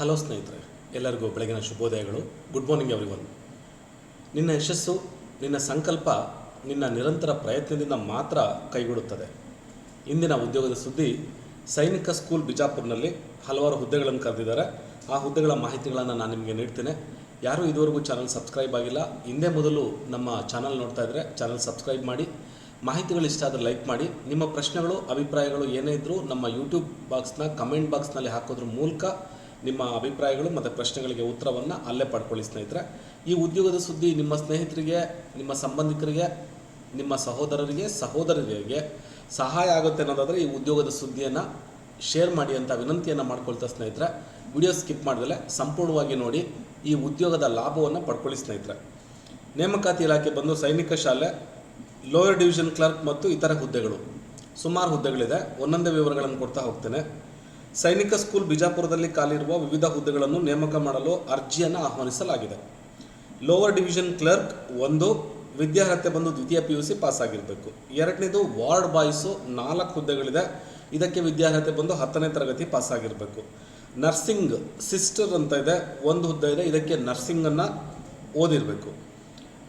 Hello ಸ್ನೇಹಿತರೆ, ಎಲ್ಲರಿಗೂ ಬೆಳಗಿನ ಶುಭೋದಯಗಳು. ಗುಡ್ ಮಾರ್ನಿಂಗ್ ಎವ್ರಿ ಒನ್ ನಿನ್ನ ಯಶಸ್ಸು, ನಿನ್ನ ಸಂಕಲ್ಪ, ನಿನ್ನ ನಿರಂತರ ಪ್ರಯತ್ನದಿಂದ ಮಾತ್ರ ಕೈಗೂಡುತ್ತದೆ. ಇಂದಿನ ಉದ್ಯೋಗದ ಸುದ್ದಿ, ಸೈನಿಕ ಸ್ಕೂಲ್ ಬಿಜಾಪುರ್ನಲ್ಲಿ ಹಲವಾರು ಹುದ್ದೆಗಳನ್ನು ಕರೆದಿದ್ದಾರೆ. ಆ ಹುದ್ದೆಗಳ ಮಾಹಿತಿಗಳನ್ನು ನಾನು ನಿಮಗೆ ನೀಡ್ತೇನೆ. ಯಾರೂ ಇದುವರೆಗೂ ಚಾನಲ್ ಸಬ್ಸ್ಕ್ರೈಬ್ ಆಗಿಲ್ಲ, ಹಿಂದೆ ಮೊದಲು ನಮ್ಮ ಚಾನಲ್ ನೋಡ್ತಾ ಇದ್ದರೆ ಚಾನಲ್ ಸಬ್ಸ್ಕ್ರೈಬ್ ಮಾಡಿ, ಮಾಹಿತಿಗಳು ಇಷ್ಟ ಆದರೆ ಲೈಕ್ ಮಾಡಿ, ನಿಮ್ಮ ಪ್ರಶ್ನೆಗಳು, ಅಭಿಪ್ರಾಯಗಳು ಏನೇ ಇದ್ದರೂ ನಮ್ಮ ಯೂಟ್ಯೂಬ್ ಬಾಕ್ಸ್ನ ಕಮೆಂಟ್ ಬಾಕ್ಸ್ನಲ್ಲಿ ಹಾಕೋದ್ರ ಮೂಲಕ ನಿಮ್ಮ ಅಭಿಪ್ರಾಯಗಳು ಮತ್ತು ಪ್ರಶ್ನೆಗಳಿಗೆ ಉತ್ತರವನ್ನು ಅಲ್ಲೇ ಪಡ್ಕೊಳ್ಳಿ, ಸ್ನೇಹಿತರೆ. ಈ ಉದ್ಯೋಗದ ಸುದ್ದಿ ನಿಮ್ಮ ಸ್ನೇಹಿತರಿಗೆ, ನಿಮ್ಮ ಸಂಬಂಧಿಕರಿಗೆ, ನಿಮ್ಮ ಸಹೋದರರಿಗೆ ಸಹೋದರರಿಗೆ ಸಹಾಯ ಆಗುತ್ತೆ ಅನ್ನೋದಾದರೆ ಈ ಉದ್ಯೋಗದ ಸುದ್ದಿಯನ್ನು ಶೇರ್ ಮಾಡಿ ಅಂತ ವಿನಂತಿಯನ್ನು ಮಾಡ್ಕೊಳ್ತಾ ಸ್ನೇಹಿತರೆ. ವಿಡಿಯೋ ಸ್ಕಿಪ್ ಮಾಡಿದಲೆ ಸಂಪೂರ್ಣವಾಗಿ ನೋಡಿ, ಈ ಉದ್ಯೋಗದ ಲಾಭವನ್ನು ಪಡ್ಕೊಳ್ಳಿ ಸ್ನೇಹಿತರೆ. ನೇಮಕಾತಿ ಇಲಾಖೆ ಬಂದು ಸೈನಿಕ ಶಾಲೆ ಲೋಯರ್ ಡಿವಿಷನ್ ಕ್ಲರ್ಕ್ ಮತ್ತು ಇತರ ಹುದ್ದೆಗಳು, ಸುಮಾರು ಹುದ್ದೆಗಳಿದೆ. ಒಂದೊಂದೇ ವಿವರಗಳನ್ನು ಕೊಡ್ತಾ ಹೋಗ್ತೇನೆ. ಸೈನಿಕ ಸ್ಕೂಲ್ ಬಿಜಾಪುರದಲ್ಲಿ ಕಾಲಿರುವ ವಿವಿಧ ಹುದ್ದೆಗಳನ್ನು ನೇಮಕ ಮಾಡಲು ಅರ್ಜಿಯನ್ನು ಆಹ್ವಾನಿಸಲಾಗಿದೆ. ಲೋವರ್ ಡಿವಿಷನ್ ಕ್ಲರ್ಕ್ ಒಂದು, ವಿದ್ಯಾರ್ಹತೆ ಬಂದು ದ್ವಿತೀಯ ಪಿ ಯು ಸಿ ಪಾಸ್ ಆಗಿರಬೇಕು ಎರಡನೇದು, ವಾರ್ಡ್ ಬಾಯ್ಸು ನಾಲ್ಕು ಹುದ್ದೆಗಳಿದೆ. ಇದಕ್ಕೆ ವಿದ್ಯಾರ್ಹತೆ ಬಂದು ಹತ್ತನೇ ತರಗತಿ ಪಾಸ್ ಆಗಿರಬೇಕು ನರ್ಸಿಂಗ್ ಸಿಸ್ಟರ್ ಅಂತ ಇದೆ, ಒಂದು ಹುದ್ದೆ ಇದೆ. ಇದಕ್ಕೆ ನರ್ಸಿಂಗನ್ನು ಓದಿರಬೇಕು.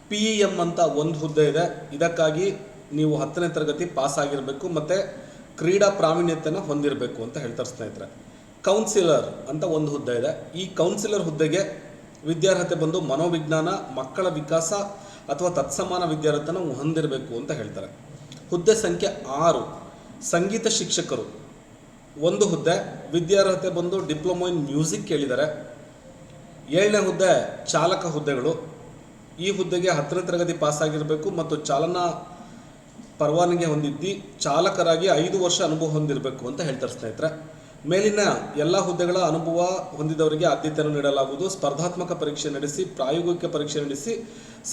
ಪಿ ಇ ಎಂ ಅಂತ ಒಂದು ಹುದ್ದೆ ಇದೆ. ಇದಕ್ಕಾಗಿ ನೀವು ಹತ್ತನೇ ತರಗತಿ ಪಾಸ್ ಆಗಿರಬೇಕು ಮತ್ತು ಕ್ರೀಡಾ ಪ್ರಾವೀಣ್ಯತೆಯನ್ನು ಹೊಂದಿರಬೇಕು ಅಂತ ಹೇಳ್ತಾರೆ ಸ್ನೇಹಿತರೆ. ಕೌನ್ಸಿಲರ್ ಅಂತ ಒಂದು ಹುದ್ದೆ ಇದೆ. ಈ ಕೌನ್ಸಿಲರ್ ಹುದ್ದೆಗೆ ವಿದ್ಯಾರ್ಹತೆ ಬಂದು ಮನೋವಿಜ್ಞಾನ, ಮಕ್ಕಳ ವಿಕಾಸ ಅಥವಾ ತತ್ಸಮಾನ ವಿದ್ಯಾರ್ಹತೆನ ಹೊಂದಿರಬೇಕು ಅಂತ ಹೇಳ್ತಾರೆ. ಹುದ್ದೆ ಸಂಖ್ಯೆ ಆರು, ಸಂಗೀತ ಶಿಕ್ಷಕರು. ಒಂದು ಹುದ್ದೆ, ವಿದ್ಯಾರ್ಹತೆ ಬಂದು ಡಿಪ್ಲೊಮೊ ಇನ್ ಮ್ಯೂಸಿಕ್ ಕೇಳಿದ್ದಾರೆ. ಏಳನೇ ಹುದ್ದೆ, ಚಾಲಕ ಹುದ್ದೆಗಳು. ಈ ಹುದ್ದೆಗೆ ಹತ್ತನೇ ತರಗತಿ ಪಾಸ್ ಆಗಿರಬೇಕು ಮತ್ತು ಚಾಲನಾ ಪರವಾನಗಿ ಹೊಂದಿದ್ದು, ಚಾಲಕರಾಗಿ ಐದು ವರ್ಷ ಅನುಭವ ಹೊಂದಿರಬೇಕು ಅಂತ ಹೇಳ್ತಾರೆ ಸ್ನೇಹಿತರೆ. ಮೇಲಿನ ಎಲ್ಲ ಹುದ್ದೆಗಳ ಅನುಭವ ಹೊಂದಿದವರಿಗೆ ಆದ್ಯತೆಯನ್ನು ನೀಡಲಾಗುವುದು. ಸ್ಪರ್ಧಾತ್ಮಕ ಪರೀಕ್ಷೆ ನಡೆಸಿ, ಪ್ರಾಯೋಗಿಕ ಪರೀಕ್ಷೆ ನಡೆಸಿ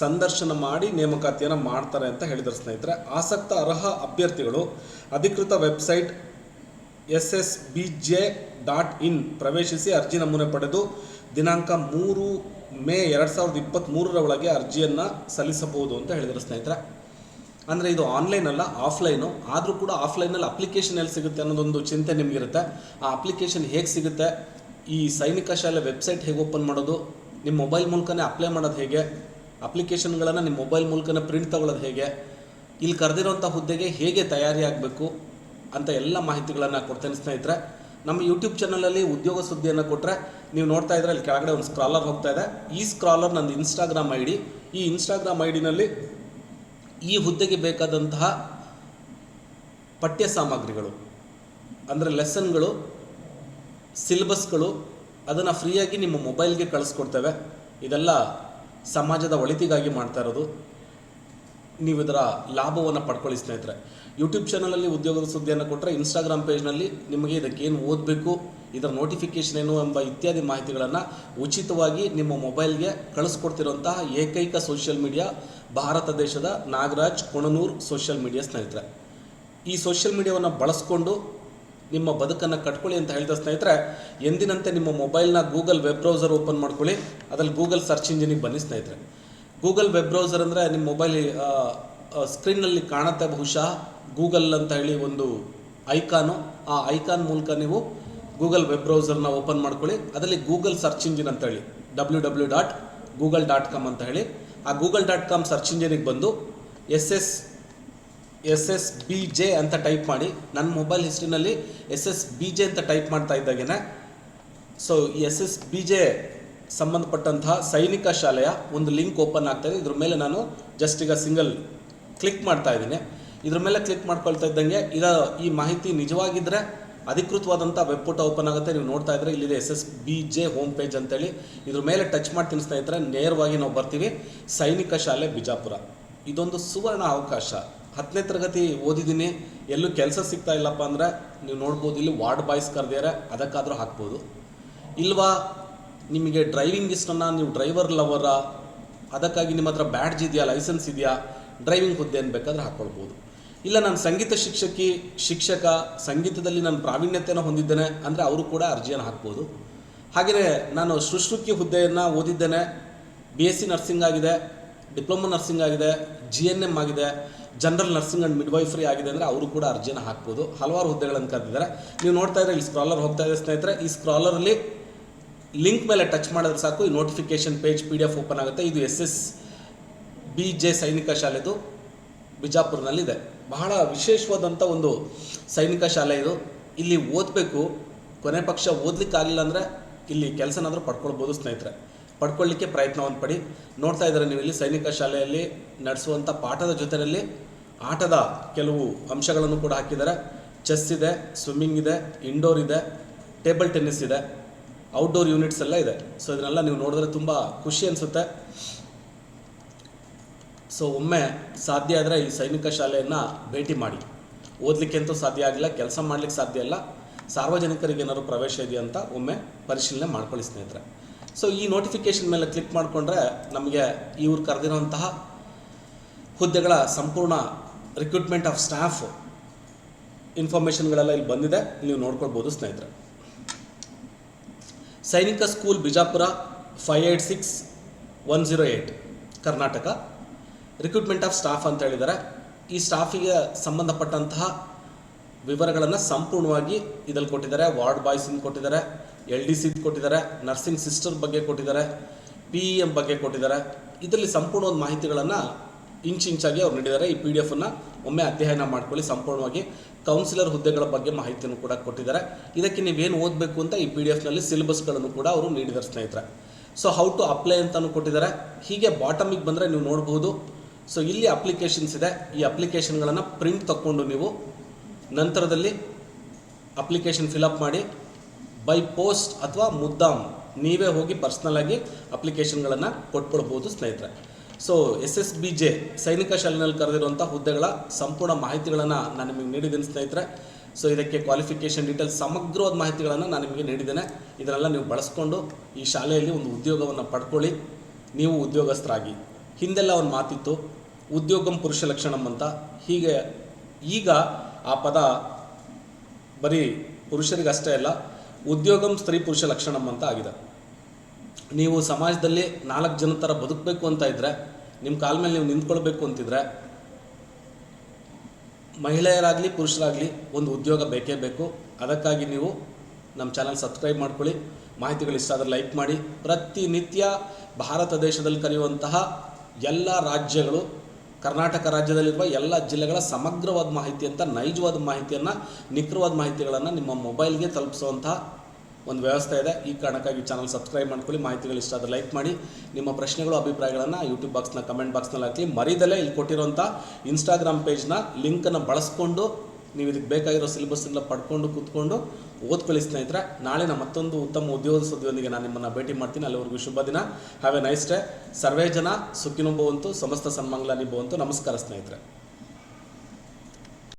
ಸಂದರ್ಶನ ಮಾಡಿ ನೇಮಕಾತಿಯನ್ನು ಮಾಡ್ತಾರೆ ಅಂತ ಹೇಳಿದರು ಸ್ನೇಹಿತರೆ. ಆಸಕ್ತ, ಅರ್ಹ ಅಭ್ಯರ್ಥಿಗಳು ಅಧಿಕೃತ website S S B J dot in ಪ್ರವೇಶಿಸಿ ಅರ್ಜಿ ನಮೂನೆ ಪಡೆದು ದಿನಾಂಕ ಮೂರು ಮೇ ಎರಡು ಸಾವಿರದ ಇಪ್ಪತ್ತ್ಮೂರರ ಒಳಗೆ ಅರ್ಜಿಯನ್ನು ಸಲ್ಲಿಸಬಹುದು ಅಂತ ಹೇಳಿದರು ಸ್ನೇಹಿತರೆ. ಅಂದರೆ ಇದು ಆನ್ಲೈನ್ ಅಲ್ಲ ಆಫ್ಲೈನು ಆದರೂ ಕೂಡ ಆಫ್ಲೈನಲ್ಲಿ ಅಪ್ಲಿಕೇಶನ್ ಎಲ್ಲಿ ಸಿಗುತ್ತೆ ಅನ್ನೋದೊಂದು ಚಿಂತೆ ನಿಮಗಿರುತ್ತೆ. ಆ ಅಪ್ಲಿಕೇಶನ್ ಹೇಗೆ ಸಿಗುತ್ತೆ? ಈ ಸೈನಿಕ ಶಾಲೆ ವೆಬ್ಸೈಟ್ ಹೇಗೆ ಓಪನ್ ಮಾಡೋದು? ನಿಮ್ಮ ಮೊಬೈಲ್ ಮೂಲಕನೇ ಅಪ್ಲೈ ಮಾಡೋದು ಹೇಗೆ? ಅಪ್ಲಿಕೇಶನ್ಗಳನ್ನು ನಿಮ್ಮ ಮೊಬೈಲ್ ಮೂಲಕನೇ ಪ್ರಿಂಟ್ ತಗೊಳ್ಳೋದು ಹೇಗೆ? ಇಲ್ಲಿ ಕರೆದಿರೋಂಥ ಹುದ್ದೆಗೆ ಹೇಗೆ ತಯಾರಿ ಆಗಬೇಕು ಅಂತ ಎಲ್ಲ ಮಾಹಿತಿಗಳನ್ನು ಕೊಡ್ತೇನೆ ಸ್ನೇಹಿತರೆ. ನಮ್ಮ ಯೂಟ್ಯೂಬ್ ಚಾನಲಲ್ಲಿ ಉದ್ಯೋಗ ಸುದ್ದಿಯನ್ನು ಕೊಟ್ಟರೆ ನೀವು ನೋಡ್ತಾ ಇದ್ರೆ ಅಲ್ಲಿ ಕೆಳಗಡೆ ಒಂದು ಸ್ಕ್ರಾಲರ್ ಹೋಗ್ತಾ ಇದೆ. ಈ ಸ್ಕ್ರಾಲರ್ ನಂದು ಇನ್ಸ್ಟಾಗ್ರಾಮ್ ಐ ಈ ಇನ್ಸ್ಟಾಗ್ರಾಮ್ ಐ ಡಿನಲ್ಲಿ ಈ ಹುದ್ದೆಗೆ ಬೇಕಾದಂತಹ ಪಠ್ಯ ಸಾಮಗ್ರಿಗಳು ಅಂದರೆ ಲೆಸನ್ಗಳು ಸಿಲೆಬಸ್ಗಳು ಅದನ್ನು ಫ್ರೀಯಾಗಿ ನಿಮ್ಮ ಮೊಬೈಲ್ಗೆ ಕಳಿಸ್ಕೊಡ್ತೇವೆ. ಇದೆಲ್ಲ ಸಮಾಜದ ಒಳಿತಿಗಾಗಿ ಮಾಡ್ತಾ ಇರೋದು. ನೀವು ಇದರ ಲಾಭವನ್ನು ಪಡ್ಕೊಳ್ಳಿ ಸ್ನೇಹಿತರೆ. ಯೂಟ್ಯೂಬ್ ಚಾನಲಲ್ಲಿ ಉದ್ಯೋಗದ ಸುದ್ದಿಯನ್ನು ಕೊಟ್ಟರೆ ಇನ್ಸ್ಟಾಗ್ರಾಮ್ ಪೇಜ್ನಲ್ಲಿ ನಿಮಗೆ ಇದಕ್ಕೇನು ಓದಬೇಕು ಇದರ ನೋಟಿಫಿಕೇಷನ್ ಏನು ಎಂಬ ಇತ್ಯಾದಿ ಮಾಹಿತಿಗಳನ್ನು ಉಚಿತವಾಗಿ ನಿಮ್ಮ ಮೊಬೈಲ್ಗೆ ಕಳಿಸ್ಕೊಡ್ತಿರುವಂತಹ ಏಕೈಕ ಸೋಷಿಯಲ್ ಮೀಡಿಯಾ ಭಾರತ ದೇಶದ ನಾಗರಾಜ್ ಕೊಣನೂರ್ ಸೋಷಿಯಲ್ ಮೀಡಿಯಾ ಸ್ನೇಹಿತರೆ. ಈ ಸೋಷಿಯಲ್ ಮೀಡಿಯಾವನ್ನು ಬಳಸ್ಕೊಂಡು ನಿಮ್ಮ ಬದುಕನ್ನು ಕಟ್ಕೊಳ್ಳಿ ಅಂತ ಹೇಳಿದ ಸ್ನೇಹಿತರೆ, ಎಂದಿನಂತೆ ನಿಮ್ಮ ಮೊಬೈಲ್ನ ಗೂಗಲ್ ವೆಬ್ ಬ್ರೌಸರ್ ಓಪನ್ ಮಾಡ್ಕೊಳ್ಳಿ, ಅದರಲ್ಲಿ ಗೂಗಲ್ ಸರ್ಚ್ ಇಂಜಿನಿಗೆ ಬನ್ನಿ ಸ್ನೇಹಿತರೆ. ಗೂಗಲ್ ವೆಬ್ ಬ್ರೌಸರ್ ಅಂದರೆ ನಿಮ್ಮ ಮೊಬೈಲ್ ಸ್ಕ್ರೀನ್ನಲ್ಲಿ ಕಾಣುತ್ತೆ ಬಹುಶಃ ಗೂಗಲ್ ಅಂತ ಹೇಳಿ ಒಂದು ಐಕಾನು ಆ ಐಕಾನ್ ಮೂಲಕ ನೀವು ಗೂಗಲ್ ವೆಬ್ ಬ್ರೌಸರ್ನ ಓಪನ್ ಮಾಡ್ಕೊಳ್ಳಿ. ಅದರಲ್ಲಿ ಗೂಗಲ್ ಸರ್ಚ್ ಇಂಜಿನ್ ಅಂತ ಹೇಳಿ. W W dot Google dot com ಅಂತ ಹೇಳಿ. ಆ ಗೂಗಲ್ ಡಾಟ್ ಕಾಮ್ ಸರ್ಚ್ ಇಂಜಿನಿಗೆ ಬಂದು S S S S B J ಅಂತ ಟೈಪ್ ಮಾಡಿ. ನನ್ನ ಮೊಬೈಲ್ ಹಿಸ್ಟ್ರಿನಲ್ಲಿ ಎಸ್ ಎಸ್ ಬಿ ಜೆ ಅಂತ ಟೈಪ್ ಮಾಡ್ತಾ ಇದ್ದಾಗೇನೆ. So S S B J ಸಂಬಂಧಪಟ್ಟಂತಹ ಸೈನಿಕ ಶಾಲೆಯ ಒಂದು ಲಿಂಕ್ ಓಪನ್ ಆಗ್ತಾ ಇದೆ. ಇದ್ರ ಮೇಲೆ ನಾನು ಜಸ್ಟ್ ಈಗ ಸಿಂಗಲ್ ಕ್ಲಿಕ್ ಮಾಡ್ತಾ ಇದ್ದೀನಿ. ಇದ್ರ ಮೇಲೆ ಕ್ಲಿಕ್ ಮಾಡ್ಕೊಳ್ತಾ ಇದ್ದಂಗೆ ಇದ ಈ ಮಾಹಿತಿ ನಿಜವಾಗಿದ್ದರೆ ಅಧಿಕೃತವಾದಂಥ ವೆಬ್ ಓಪನ್ ಆಗುತ್ತೆ. ನೀವು ನೋಡ್ತಾ ಇದ್ರೆ ಇಲ್ಲಿದೆ S S B J home page ಅಂತೇಳಿ. ಇದ್ರ ಮೇಲೆ ಟಚ್ ಮಾಡಿ ತಿನ್ನಿಸ್ತಾ ಇದ್ರೆ ನೇರವಾಗಿ ನಾವು ಬರ್ತೀವಿ. ಸೈನಿಕ ಶಾಲೆ ಬಿಜಾಪುರ. ಇದೊಂದು ಸುವರ್ಣ ಅವಕಾಶ. ಹತ್ತನೇ ತರಗತಿ ಓದಿದ್ದೀನಿ. ಎಲ್ಲೂ ಕೆಲಸ ಸಿಗ್ತಾ ಇಲ್ಲಪ್ಪ ಅಂದರೆ ನೀವು ನೋಡ್ಬೋದು ಇಲ್ಲಿ ವಾರ್ಡ್ ಬಾಯ್ಸ್ ಕರೆದಿದ್ದಾರೆ. ಅದಕ್ಕಾದರೂ ಹಾಕ್ಬೋದು. ಇಲ್ವಾ ನಿಮಗೆ ಡ್ರೈವಿಂಗ್ ಇಷ್ಟನ್ನ ನೀವು ಡ್ರೈವರ್ ಲವರ ಅದಕ್ಕಾಗಿ ನಿಮ್ಮ ಹತ್ರ ಬ್ಯಾಡ್ಜ್ ಇದೆಯಾ? ಲೈಸೆನ್ಸ್ ಇದೆಯಾ? ಡ್ರೈವಿಂಗ್ ಹುದ್ದೆ ಏನು ಬೇಕಾದ್ರೆ ಹಾಕ್ಕೊಳ್ಬೋದು. ಇಲ್ಲ, ನಾನು ಸಂಗೀತ ಶಿಕ್ಷಕಿ, ಶಿಕ್ಷಕ, ಸಂಗೀತದಲ್ಲಿ ನಾನು ಪ್ರಾವೀಣ್ಯತೆಯನ್ನು ಹೊಂದಿದ್ದೇನೆ ಅಂದರೆ ಅವರು ಕೂಡ ಅರ್ಜಿಯನ್ನು ಹಾಕ್ಬೋದು. ಹಾಗೆಯೇ ನಾನು ಶುಶ್ರೂಕಿ ಹುದ್ದೆಯನ್ನು ಓದಿದ್ದೇನೆ. ಬಿ ಎಸ್ ಸಿ ನರ್ಸಿಂಗ್ ಆಗಿದೆ ಡಿಪ್ಲೊಮಾ ನರ್ಸಿಂಗ್ ಆಗಿದೆ ಜಿ ಎನ್ ಎಂ ಆಗಿದೆ ಜನರಲ್ ನರ್ಸಿಂಗ್ ಆ್ಯಂಡ್ ಮಿಡ್ವೈಫ್ರಿ ಆಗಿದೆ ಅಂದರೆ ಅವರು ಕೂಡ ಅರ್ಜಿಯನ್ನು ಹಾಕ್ಬೋದು. ಹಲವಾರು ಹುದ್ದೆಗಳನ್ನು ಕರೆದಿದ್ದಾರೆ. ನೀವು ನೋಡ್ತಾ ಇದ್ರೆ ಇಲ್ಲಿ ಸ್ಕ್ರಾಲರ್ ಹೋಗ್ತಾ ಇದೆ ಸ್ನೇಹಿತರೆ. ಈ ಸ್ಕ್ರಾಲರಲ್ಲಿ ಲಿಂಕ್ ಮೇಲೆ ಟಚ್ ಮಾಡಿದ್ರೆ ಸಾಕು. ಈ notification page P D F open ಆಗುತ್ತೆ. ಇದು ಎಸ್ ಎಸ್ ಬಿ ಜೆ ಸೈನಿಕ ಶಾಲೆದು ಬಿಜಾಪುರ್ನಲ್ಲಿದೆ. ಬಹಳ ವಿಶೇಷವಾದಂಥ ಒಂದು ಸೈನಿಕ ಶಾಲೆ ಇದು. ಇಲ್ಲಿ ಓದಬೇಕು, ಕೊನೆ ಪಕ್ಷ ಓದಲಿಕ್ಕಾಗಲಿಲ್ಲ ಅಂದರೆ ಇಲ್ಲಿ ಕೆಲಸನಾದರೂ ಪಡ್ಕೊಳ್ಬೋದು ಸ್ನೇಹಿತರೆ. ಪಡ್ಕೊಳ್ಳಿಕ್ಕೆ ಪ್ರಯತ್ನವನ್ನು ಪಡಿ. ನೋಡ್ತಾ ಇದ್ದಾರೆ ನೀವು ಇಲ್ಲಿ ಸೈನಿಕ ಶಾಲೆಯಲ್ಲಿ ನಡೆಸುವಂಥ ಪಾಠದ ಜೊತೆಯಲ್ಲಿ ಆಟದ ಕೆಲವು ಅಂಶಗಳನ್ನು ಕೂಡ ಹಾಕಿದ್ದಾರೆ. ಚೆಸ್ ಇದೆ ಸ್ವಿಮ್ಮಿಂಗ್ ಇದೆ ಇಂಡೋರ್ ಇದೆ ಟೇಬಲ್ ಟೆನ್ನಿಸ್ ಇದೆ ಔಟ್ಡೋರ್ ಯೂನಿಟ್ಸ್ ಎಲ್ಲ ಇದೆ. ಸೊ ಇದನ್ನೆಲ್ಲ ನೀವು ನೋಡಿದ್ರೆ ತುಂಬ ಖುಷಿ ಅನಿಸುತ್ತೆ. ಸೊ ಒಮ್ಮೆ ಸಾಧ್ಯ ಆದರೆ ಈ ಸೈನಿಕ ಶಾಲೆಯನ್ನು ಭೇಟಿ ಮಾಡಿ. ಓದಲಿಕ್ಕೆ ಅಂತೂ ಸಾಧ್ಯ ಆಗಿಲ್ಲ ಕೆಲಸ ಮಾಡಲಿಕ್ಕೆ ಸಾಧ್ಯ ಇಲ್ಲ. ಸಾರ್ವಜನಿಕರಿಗೆ ಏನಾದ್ರು ಪ್ರವೇಶ ಇದೆಯಾ ಅಂತ ಒಮ್ಮೆ ಪರಿಶೀಲನೆ ಮಾಡ್ಕೊಳ್ಳಿ ಸ್ನೇಹಿತರೆ. ಸೊ ಈ ನೋಟಿಫಿಕೇಶನ್ ಮೇಲೆ ಕ್ಲಿಕ್ ಮಾಡಿಕೊಂಡ್ರೆ ನಮಗೆ ಇವ್ರು ಕರೆದಿರುವಂತಹ ಹುದ್ದೆಗಳ ಸಂಪೂರ್ಣ ರಿಕ್ರೂಟ್ಮೆಂಟ್ ಆಫ್ ಸ್ಟಾಫ್ ಇನ್ಫಾರ್ಮೇಷನ್ಗಳೆಲ್ಲ ಇಲ್ಲಿ ಬಂದಿದೆ. ನೀವು ನೋಡ್ಕೊಳ್ಬೋದು ಸ್ನೇಹಿತರೆ. Sainik school Bijapur five eight six one zero eight Karnataka. Recruitment of staff ಅಂತ ಹೇಳಿದ್ದಾರೆ ಈ ಸ್ಟಾಫಿಗೆ ಸಂಬಂಧಪಟ್ಟಂತಹ ವಿವರಗಳನ್ನು ಸಂಪೂರ್ಣವಾಗಿ ಇದರಲ್ಲಿ ಕೊಟ್ಟಿದ್ದಾರೆ. ವಾರ್ಡ್ ಬಾಯ್ಸಿಂದ ಕೊಟ್ಟಿದ್ದಾರೆ, ಎಲ್ ಡಿ ಸಿ ಕೊಟ್ಟಿದ್ದಾರೆ ನರ್ಸಿಂಗ್ ಸಿಸ್ಟರ್ ಬಗ್ಗೆ ಕೊಟ್ಟಿದ್ದಾರೆ ಪಿ ಇ ಎಂ ಬಗ್ಗೆ ಕೊಟ್ಟಿದ್ದಾರೆ. ಇದರಲ್ಲಿ ಸಂಪೂರ್ಣವಾದ ಮಾಹಿತಿಗಳನ್ನು ಇಂಚಿಂಚಾಗಿ ಅವ್ರು ನೀಡಿದ್ದಾರೆ. ಈ ಪಿ ಡಿ ಎಫನ್ನು ಒಮ್ಮೆ ಅಧ್ಯಯನ ಮಾಡ್ಕೊಳ್ಳಿ. ಸಂಪೂರ್ಣವಾಗಿ ಕೌನ್ಸಿಲರ್ ಹುದ್ದೆಗಳ ಬಗ್ಗೆ ಮಾಹಿತಿಯನ್ನು ಕೂಡ ಕೊಟ್ಟಿದ್ದಾರೆ. ಇದಕ್ಕೆ ನೀವೇನು ಓದಬೇಕು ಅಂತ ಈ ಪಿ ಡಿ ಎಫ್ನಲ್ಲಿ ಸಿಲೆಬಸ್ಗಳನ್ನು ಕೂಡ ಅವರು ನೀಡಿದ್ದಾರೆ ಸ್ನೇಹಿತರೆ. ಸೊ ಹೌ ಟು ಅಪ್ಲೈ ಅಂತಲೂ ಕೊಟ್ಟಿದ್ದಾರೆ. ಹೀಗೆ ಬಾಟಮಿಗೆ ಬಂದರೆ ನೀವು ನೋಡ್ಬೋದು ಸೊ ಇಲ್ಲಿ ಅಪ್ಲಿಕೇಶನ್ಸ್ ಇದೆ. ಈ ಅಪ್ಲಿಕೇಶನ್ಗಳನ್ನು ಪ್ರಿಂಟ್ ತಗೊಂಡು ನೀವು ನಂತರದಲ್ಲಿ ಅಪ್ಲಿಕೇಶನ್ ಫಿಲಪ್ ಮಾಡಿ ಬೈ ಪೋಸ್ಟ್ ಅಥವಾ ಮುದ್ದಾಮ್ ನೀವೇ ಹೋಗಿ ಪರ್ಸ್ನಲಾಗಿ ಅಪ್ಲಿಕೇಶನ್ಗಳನ್ನು ಕೊಟ್ಬಿಡ್ಬೋದು ಸ್ನೇಹಿತರೆ. So S S B J ಸೈನಿಕ ಶಾಲೆಯಲ್ಲಿ ಕರೆದಿರುವಂಥ ಹುದ್ದೆಗಳ ಸಂಪೂರ್ಣ ಮಾಹಿತಿಗಳನ್ನು ನಾನು ನಿಮಗೆ ನೀಡಿದ್ದೀನಿ ಸ್ನೇಹಿತರೆ. ಸೊ ಇದಕ್ಕೆ ಕ್ವಾಲಿಫಿಕೇಷನ್ ಡೀಟೇಲ್ಸ್ ಸಮಗ್ರವಾದ ಮಾಹಿತಿಗಳನ್ನು ನಾನು ನಿಮಗೆ ನೀಡಿದ್ದೇನೆ. ಇದನ್ನೆಲ್ಲ ನೀವು ಬಳಸ್ಕೊಂಡು ಈ ಶಾಲೆಯಲ್ಲಿ ಒಂದು ಉದ್ಯೋಗವನ್ನು ಪಡ್ಕೊಳ್ಳಿ. ನೀವು ಉದ್ಯೋಗಸ್ಥರಾಗಿ. ಹಿಂದೆಲ್ಲ ಒಂದು ಮಾತಿತ್ತು. ಉದ್ಯೋಗಂ ಪುರುಷ ಲಕ್ಷಣಂ ಅಂತ. ಹೀಗೆ ಈಗ ಆ ಪದ ಬರೀ ಪುರುಷರಿಗಷ್ಟೇ ಅಲ್ಲ, ಉದ್ಯೋಗಂ ಸ್ತ್ರೀ ಪುರುಷ ಲಕ್ಷಣಂ ಅಂತ ಆಗಿದೆ. ನೀವು ಸಮಾಜದಲ್ಲಿ ನಾಲ್ಕು ಜನ ಥರ ಬದುಕಬೇಕು ಅಂತ ಇದ್ದರೆ ನಿಮ್ಮ ಕಾಲ ಮೇಲೆ ನೀವು ನಿಂತ್ಕೊಳ್ಬೇಕು ಅಂತಿದ್ರೆ, ಮಹಿಳೆಯರಾಗಲಿ ಪುರುಷರಾಗಲಿ ಒಂದು ಉದ್ಯೋಗ ಬೇಕೇ ಬೇಕು. ಅದಕ್ಕಾಗಿ ನೀವು ನಮ್ಮ ಚಾನಲ್ ಸಬ್ಸ್ಕ್ರೈಬ್ ಮಾಡ್ಕೊಳ್ಳಿ. ಮಾಹಿತಿಗಳು ಇಷ್ಟ ಆದರೆ ಲೈಕ್ ಮಾಡಿ. ಪ್ರತಿನಿತ್ಯ ಭಾರತ ದೇಶದಲ್ಲಿ ಕಲಿಯುವಂತಹ ಎಲ್ಲ ರಾಜ್ಯಗಳು ಕರ್ನಾಟಕ ರಾಜ್ಯದಲ್ಲಿರುವ ಎಲ್ಲ ಜಿಲ್ಲೆಗಳ ಸಮಗ್ರವಾದ ಮಾಹಿತಿ ಅಂತ, ನೈಜವಾದ ಮಾಹಿತಿಯನ್ನು, ನಿಖರವಾದ ಮಾಹಿತಿಗಳನ್ನು ನಿಮ್ಮ ಮೊಬೈಲ್ಗೆ ತಲುಪಿಸುವಂತಹ ಒಂದು ವ್ಯವಸ್ಥೆ ಇದೆ. ಈ ಕಾರಣಕ್ಕಾಗಿ ಚಾನಲ್ ಸಬ್ಸ್ಕ್ರೈಬ್ ಮಾಡ್ಕೊಳ್ಳಿ, ಮಾಹಿತಿಗಳು ಇಷ್ಟ ಆದರೆ ಲೈಕ್ ಮಾಡಿ. ನಿಮ್ಮ ಪ್ರಶ್ನೆಗಳು, ಅಭಿಪ್ರಾಯಗಳನ್ನು ಯೂಟ್ಯೂಬ್ ಬಾಕ್ಸ್ನ ಕಮೆಂಟ್ ಬಾಕ್ಸ್ನಲ್ಲಿ ಹಾಕಿ ಮರಿದಲ್ಲೇ ಇಲ್ಲಿ ಕೊಟ್ಟಿರುವಂಥ ಇನ್ಸ್ಟಾಗ್ರಾಮ್ ಪೇಜ್ನ ಲಿಂಕನ್ನು ಬಳಸ್ಕೊಂಡು ನೀವು ಇದಕ್ಕೆ ಬೇಕಾಗಿರೋ ಸಿಲೆಬಸ್ ಎಲ್ಲ ಪಡ್ಕೊಂಡು ಕೂತ್ಕೊಂಡು ಓದ್ಕೊಳ್ಳಿ ಸ್ನೇಹಿತರೆ. ನಾಳೆ ನಮ್ಮ ಮತ್ತೊಂದು ಉತ್ತಮ ಉದ್ಯೋಗ ಸುದ್ದಿಯೊಂದಿಗೆ ನಾನು ನಿಮ್ಮನ್ನು ಭೇಟಿ ಮಾಡ್ತೀನಿ. ಅಲ್ಲಿವರೆಗೂ ಶುಭ ದಿನ. ಹ್ಯಾವ್ ಎ ನೈಸ್ ಡೇ ಸರ್ವೇ ಜನ ಸುಖಿನುಭವಂತು, ಸಮಸ್ತ ಸನ್ಮಂಗ್ಲ ನಿಭವಂತು ನಮಸ್ಕಾರ ಸ್ನೇಹಿತರೆ.